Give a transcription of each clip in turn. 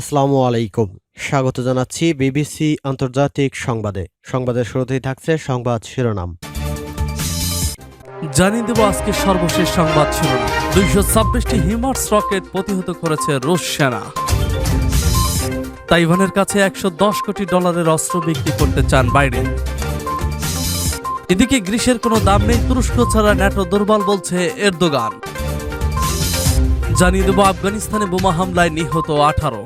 আসসালামু আলাইকুম। স্বাগত জানাচ্ছি বিবিসি আন্তর্জাতিক সংবাদে। সংবাদের শুরুতেই থাকছে সংবাদ শিরোনাম। জানিয়ে দেব আজকে সর্বশেষ সংবাদ শিরোনাম। দুইশো ছাব্বিশটি হিমার্স রকেট প্রতিহত করেছে রুশ সেনা। তাইওয়ানের কাছে একশো দশ কোটি ডলারের অস্ত্র বিক্রি করতে চান বাইডেন এদিকে গ্রীষের কোনো দাম নেই, তুরস্ক ছাড়া ন্যাটো দুর্বল বলছে এরদোগান। জানিয়ে দেব আফগানিস্তানে বোমা হামলায় নিহত আঠারো।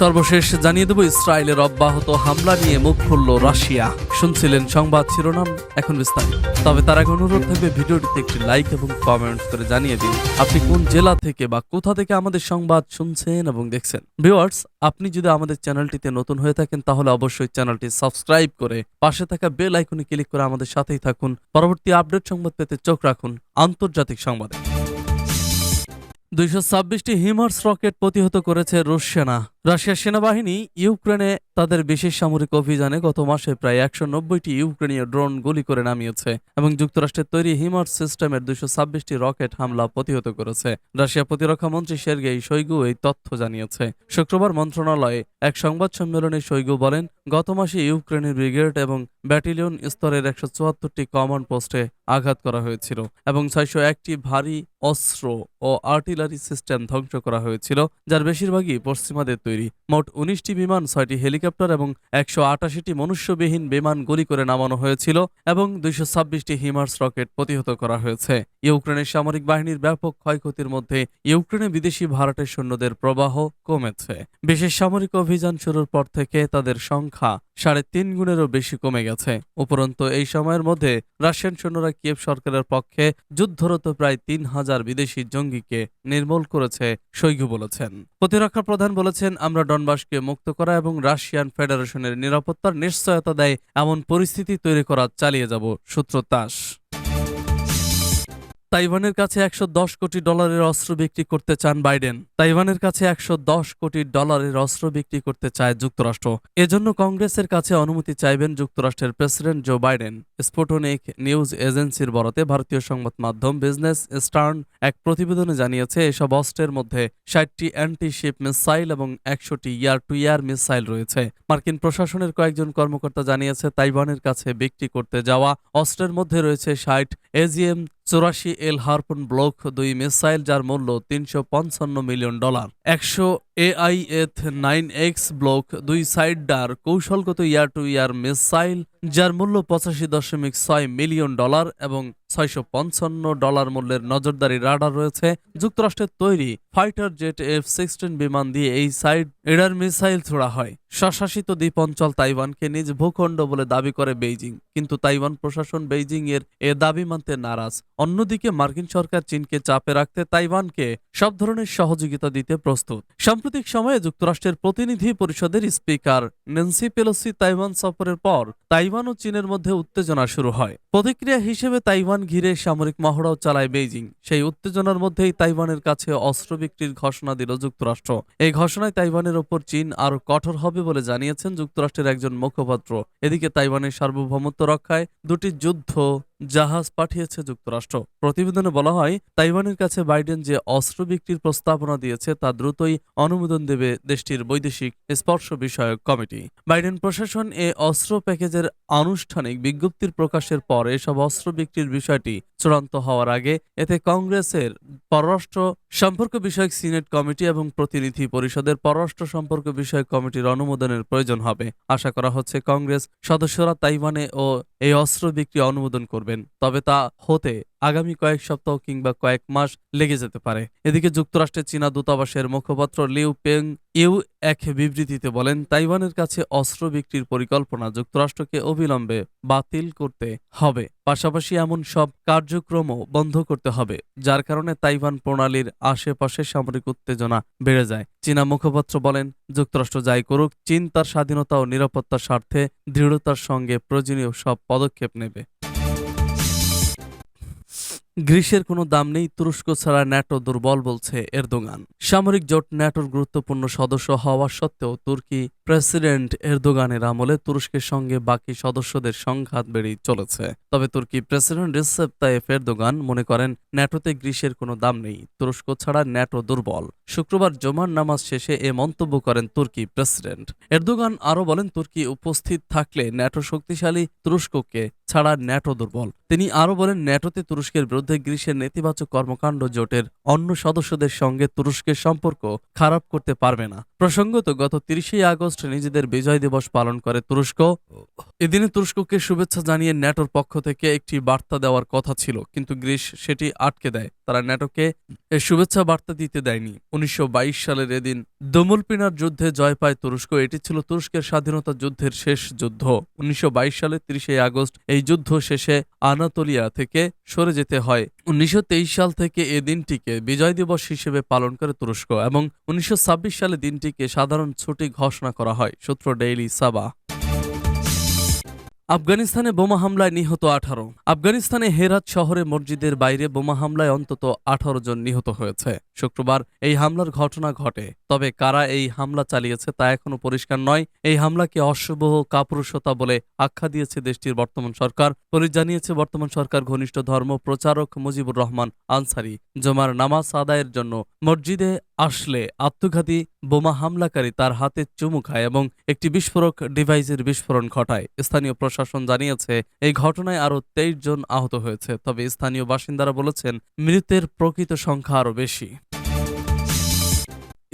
সর্বশেষ জানিয়ে দেব, ইসরায়েলের অব্যাহত হামলা নিয়ে মুখ খুলল রাশিয়া। শুনছিলেন সংবাদ শিরোনাম, এখন বিস্তারিত। তবে তার আগে অনুরোধ থাকবে, ভিডিওটিতে একটি লাইক এবং কমেন্ট করে জানিয়ে দিন, আপনি কোন জেলা থেকে বা কোথা থেকে আমাদের সংবাদ শুনছেন এবং দেখছেন। ভিওয়ার্স আপনি যদি আমাদের চ্যানেলটিতে নতুন হয়ে থাকেন, তাহলে অবশ্যই চ্যানেলটি সাবস্ক্রাইব করে পাশে থাকা বেল আইকনে ক্লিক করে আমাদের সাথেই থাকুন। পরবর্তী আপডেট সংবাদ পেতে চোখ রাখুন আন্তর্জাতিক সংবাদে। দুইশো ছাব্বিশটি হিমার্স রকেট প্রতিহত করেছে রুশ সেনা। রাশিয়ার সেনাবাহিনী ইউক্রেনে তাদের বিশেষ সামরিক অভিযানে গত মাসে প্রায় একশো নব্বইটি ইউক্রেনীয় ড্রোন গুলি করে নামিয়েছে এবং যুক্তরাষ্ট্রের তৈরি হিমার্স সিস্টেমের দুইশো ছাব্বিশটি রকেট হামলা প্রতিহত করেছে। রাশিয়া প্রতিরক্ষা মন্ত্রী সের্গেই শৈগু এই তথ্য জানিয়েছে। শুক্রবার মন্ত্রণালয়ে এক সংবাদ সম্মেলনে শৈগু বলেন, গত মাসে ইউক্রেনের ব্রিগেড এবং ব্যাটালিয়ন স্তরের একশো চুয়াত্তরটি কমান্ড পোস্টে আঘাত করা হয়েছিল এবং ছয়শো একটি ভারী অস্ত্র ও আর্টিলারি সিস্টেম ধ্বংস করা হয়েছিল, যার বেশিরভাগই পশ্চিমাদের তৈরি। মোট উনিশটি বিমান, ছয়টি হেলিকপ্টার এবং একশো আটাশিটি মনুষ্যবিহীন বিমান গুলি করে নামানো হয়েছিল এবং দুইশো ছাব্বিশটি হিমার্স রকেট প্রতিহত করা হয়েছে। ইউক্রেনের সামরিক বাহিনীর ব্যাপক ক্ষয়ক্ষতির মধ্যে ইউক্রেনে বিদেশি ভাড়াটের সৈন্যদের প্রবাহ কমেছে। বিশেষ সামরিক অভিযান শুরুর পর থেকে তাদের সংখ্যা সাড়ে তিন গুণেরও বেশি কমে গেছে। উপরন্তু এই সময়ের মধ্যে রাশিয়ান সৈন্যরা কিয়েভ সরকারের পক্ষে যুদ্ধরত প্রায় তিন হাজার বিদেশি জঙ্গিকে নির্মূল করেছে শৈগু বলেছেন। প্রতিরক্ষা প্রধান বলেছেন আমরা ডনবাসকে মুক্ত করা এবং রাশিয়ান ফেডারেশনের নিরাপত্তার নিশ্চয়তা দেয় এমন পরিস্থিতি তৈরি করা চালিয়ে যাব, সূত্র তাস। তাইওয়ানের কাছে একশো দশ কোটি ডলারের অস্ত্র বিক্রি করতে চান বাইডেন। তাইওয়ানের কাছে একশো দশ কোটি ডলারের অস্ত্র বিক্রি করতে চায় যুক্তরাষ্ট্র। এজন্য কংগ্রেসের কাছে অনুমতি চাইবেন যুক্তরাষ্ট্রের president Joe Biden. Sputnik news এজেন্সির বরাতে ভারতীয় সংবাদ মাধ্যম বিজনেস স্টার্ন এক প্রতিবেদনে জানিয়েছে, এসব অস্ত্রের মধ্যে ষাটটি অ্যান্টি শিপ মিসাইল এবং একশোটি ইয়ার টু ইয়ার মিসাইল রয়েছে। মার্কিন প্রশাসনের কয়েকজন কর্মকর্তা জানিয়েছে, তাইওয়ানের কাছে বিক্রি করতে যাওয়া অস্ত্রের মধ্যে রয়েছে ষাট এজিএম চৌরাশি এল হারপন ব্লক দুই মিসাইল, যার মূল্য তিনশো পঞ্চান্ন মিলিয়ন ডলার। একশো এআইএথ নাইন এক্স ব্লক দুই সাইডার কৌশলগত ইয়ার টু ইয়ার মিসাইল যার মূল্য পঁচাশি দশমিক ছয় মিলিয়ন ডলার এবং ছয়শো পঞ্চান্ন ডলার মূল্যের নজরদারি রাডার রয়েছে। যুক্তরাষ্ট্রের তৈরি ফাইটার জেট এফ সিক্সটিন বিমান দিয়ে এই সাইড এডার মিসাইল ছোড়া হয়। স্বশাসিত দ্বীপ অঞ্চল তাইওয়ানকে নিজ ভূখণ্ড বলে দাবি করে বেইজিং, কিন্তু তাইওয়ান প্রশাসন বেইজিং এর এ দাবি মানতে নারাজ। অন্যদিকে মার্কিন সরকার চীনকে চাপে রাখতে তাইওয়ানকে সব ধরনের সহযোগিতা দিতে প্রস্তুত। সাম্প্রতিক সময়ে যুক্তরাষ্ট্রের প্রতিনিধি পরিষদের স্পিকার নেন্সি পেলোসি তাইওয়ান সফরের পর তাইওয়ান ও চীনের মধ্যে উত্তেজনা শুরু হয়। প্রতিক্রিয়া হিসেবে তাইওয়ান ঘিরে সামরিক মহড়াও চালায় বেইজিং। সেই উত্তেজনার মধ্যেই তাইওয়ানের কাছে অস্ত্র বিক্রির ঘোষণা দিল যুক্তরাষ্ট্র। এই ঘোষণায় তাইওয়ানের ওপর চীন আরও কঠোর হবে বলে জানিয়েছেন যুক্তরাষ্ট্রের একজন মুখপাত্র। এদিকে তাইওয়ানের সার্বভৌমত্ব রক্ষায় দুটি যুদ্ধ জাহাজ পাঠিয়েছে যুক্তরাষ্ট্র। প্রতিবেদনে বলা হয়, তাইওয়ানের কাছে বাইডেন যে অস্ত্র বিক্রির প্রস্তাবনা দিয়েছে, তা দ্রুতই অনুমোদন দেবে দেশটির বৈদেশিক স্পর্শ বিষয়ক কমিটি। বাইডেন প্রশাসন এ অস্ত্র প্যাকেজের আনুষ্ঠানিক বিজ্ঞপ্তির প্রকাশের পর এসব অস্ত্র বিক্রির বিষয়টি চূড়ান্ত হওয়ার আগে এতে কংগ্রেসের পররাষ্ট্র সম্পর্ক বিষয়ক সিনেট কমিটি এবং প্রতিনিধি পরিষদের পররাষ্ট্র সম্পর্ক বিষয়ক কমিটির অনুমোদনের প্রয়োজন হবে। আশা করা হচ্ছে কংগ্রেস সদস্যরা তাইওয়ানে ও এই অস্ত্র বিক্রি অনুমোদন করবেন। তবে তা হতে আগামী কয়েক সপ্তাহ কিংবা কয়েক মাস লেগে যেতে পারে। এদিকে যুক্তরাষ্ট্রের চীনা দূতাবাসের মুখপাত্র লিউ পেং ইউ এক বিবৃতিতে বলেন, তাইওয়ানের কাছে অস্ত্র বিক্রির পরিকল্পনা যুক্তরাষ্ট্রকে অবিলম্বে বাতিল করতে হবে। পাশাপাশি এমন সব কার্যক্রমও বন্ধ করতে হবে, যার কারণে তাইওয়ান প্রণালীর আশেপাশে সামরিক উত্তেজনা বেড়ে যায়। চীনা মুখপাত্র বলেন, যুক্তরাষ্ট্র যাই করুক, চীন তার স্বাধীনতা ও নিরাপত্তার স্বার্থে দৃঢ়তার সঙ্গে প্রয়োজনীয় সব পদক্ষেপ নেবে। গ্রিসের কোনো দাম নেই, তুরস্ক ছাড়া ন্যাটো দুর্বল বলছে এরদোগান। সামরিক জোট ন্যাটোর গুরুত্বপূর্ণ সদস্য হওয়া সত্ত্বেও তুর্কি প্রেসিডেন্ট এরদোগানের আমলে তুরস্কের সঙ্গে বাকি সদস্যদের সংঘাত বেড়েই চলেছে। তবে তুর্কি প্রেসিডেন্ট রিসেপ তাইফ এরদোগান মনে করেন, ন্যাটোতে গ্রিসের কোনো দাম নেই, তুরস্ক ছাড়া ন্যাটো দুর্বল। শুক্রবার জমার নামাজ শেষে এ মন্তব্য করেন তুর্কি প্রেসিডেন্ট। এরদোগান আরও বলেন, তুর্কি উপস্থিত থাকলে ন্যাটো শক্তিশালী তুরস্ককে ছাড়া ন্যাটো দুর্বল। তিনি আরও বলেন, ন্যাটোতে তুরস্কের বিরুদ্ধে গ্রিসের নেতিবাচক কর্মকাণ্ড জোটের অন্য সদস্যদের সঙ্গে তুরস্কের সম্পর্ক খারাপ করতে পারবে না। প্রসঙ্গত, গত তিরিশে আগস্ট নিজেদের বিজয় দিবস পালন করে তুরস্ক। এদিনে তুরস্ককে শুভেচ্ছা জানিয়ে ন্যাটোর পক্ষ থেকে একটি বার্তা দেওয়ার কথা ছিল, কিন্তু গ্রিস সেটি আটকে দেয়। তারা ন্যাটোকে এ শুভেচ্ছা বার্তা দিতে দেয়নি। উনিশশো বাইশ সালের এদিন দমুলপিনার যুদ্ধে জয় পায় তুরস্ক। এটি ছিল তুরস্কের স্বাধীনতা যুদ্ধের শেষ যুদ্ধ। উনিশশো সালে তিরিশে আগস্ট এই যুদ্ধ শেষে আনাতোলিয়া থেকে সরে যেতে হয়। উনিশশো তেইশ সাল থেকে এ দিনটিকে বিজয় দিবস হিসেবে পালন করে তুরস্ক এবং উনিশশো ছাব্বিশ সালে দিনটিকে সাধারণ ছুটি ঘোষণা করা হয়, সূত্র ডেইলি সাবা আফগানিস্তানে বোমা হামলায় নিহত আঠারো। আফগানিস্তানে হেরাত শহরে মসজিদের বাইরে বোমা হামলায় অন্তত আঠারো জন নিহত হয়েছে। শুক্রবার এই হামলার ঘটনা ঘটে। তবে কারা এই হামলা চালিয়েছে তা এখনও পরিষ্কার নয়। এই হামলাকে অশুভ কাপুরুষতা বলে আখ্যা দিয়েছে দেশটির বর্তমান সরকার। পুলিশ জানিয়েছে, বর্তমান সরকার ঘনিষ্ঠ ধর্ম প্রচারক মুজিবুর রহমান আনসারি জমার নামাজ আদায়ের জন্য মসজিদে আসলে আত্মঘাতী বোমা হামলাকারী তার হাতে চুমু খায় এবং একটি বিস্ফোরক ডিভাইসের বিস্ফোরণ ঘটায়। স্থানীয় প্রশাসন জানিয়েছে, এই ঘটনায় আরও তেইশ জন আহত হয়েছে। তবে স্থানীয় বাসিন্দারা বলেছেন, মৃতের প্রকৃত সংখ্যা আরও বেশি।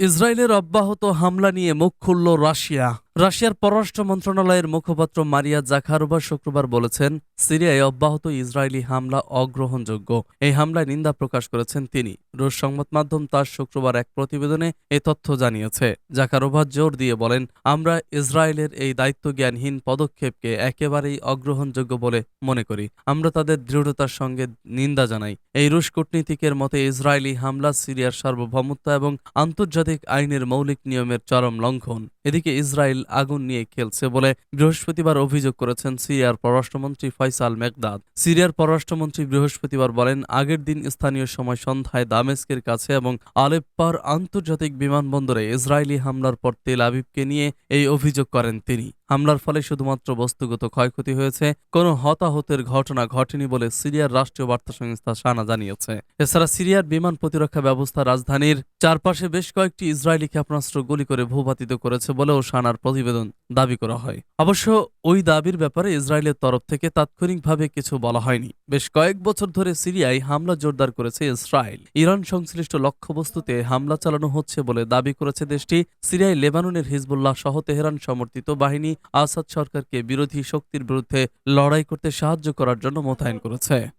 ইসরায়েলের অব্যাহত হামলা নিয়ে মুখ খুলল রাশিয়া। রাশিয়ার পররাষ্ট্র মন্ত্রণালয়ের মুখপাত্র মারিয়া জাখারোভা শুক্রবার বলেছেন, সিরিয়ায় অব্যাহত ইসরায়েলি হামলা অগ্রহণযোগ্য। এই হামলায় নিন্দা প্রকাশ করেছেন তিনি। রুশ সংবাদ মাধ্যম তার শুক্রবার এক প্রতিবেদনে এ তথ্য জানিয়েছে। জাকারোভা জোর দিয়ে বলেন, আমরা ইসরায়েলের এই দায়িত্বজ্ঞানহীন পদক্ষেপকে একেবারেই অগ্রহণযোগ্য বলে মনে করি। আমরা তাদের দৃঢ়তার সঙ্গে নিন্দা জানাই। এই রুশ কূটনীতিকের মতে, ইসরায়েলি হামলা সিরিয়ার সার্বভৌমত্ব এবং আন্তর্জাতিক আইনের মৌলিক নিয়মের চরম লঙ্ঘন। এদিকে ইসরায়েল আগুন নিয়ে খেলছে বলে বৃহস্পতিবার অভিযোগ করেছেন সিরিয়ার পররাষ্ট্রমন্ত্রী ফয়সাল মেঘদাদ সিরিয়ার পররাষ্ট্রমন্ত্রী বৃহস্পতিবার বলেন, আগের দিন স্থানীয় সময় সন্ধ্যায় দামেস্কের কাছে এবং আলেপ্পার আন্তর্জাতিক বিমানবন্দরে ইসরায়েলি হামলার পর তেল আবিবকে নিয়ে এই অভিযোগ করেন তিনি। হামলার ফলে শুধুমাত্র বস্তুগত ক্ষয়ক্ষতি হয়েছে, কোনো হতাহতের ঘটনা ঘটেনি বলে সিরিয়ার রাষ্ট্রীয় বার্তা সংস্থা সানা জানিয়েছে। এছাড়া সিরিয়ার বিমান প্রতিরক্ষা ব্যবস্থা রাজধানীর চারপাশে বেশ কয়েকটি ইসরায়েলি ক্ষেপণাস্ত্র গুলি করে ভূপাতিত করেছে বলেও সানার প্রতিবেদন। দাবি করা হয়। অবশ্য ওই দাবির ব্যাপারে ইসরায়েলের তরফ থেকে তাৎক্ষণিকভাবে কিছু বলা হয়নি। বেশ কয়েক বছর ধরে সিরিয়ায় হামলা জোরদার করেছে ইসরায়েল। ইরান সংশ্লিষ্ট লক্ষ্যবস্তুতে হামলা চালানো হচ্ছে বলে দাবি করেছে দেশটি। সিরিয়ায় লেবাননের হিজবুল্লাহ সহ তেহরান সমর্থিত বাহিনী আসাদ সরকারকে বিরোধী শক্তির বিরুদ্ধে লড়াই করতে সাহায্য করার জন্য মোতায়েন করেছে।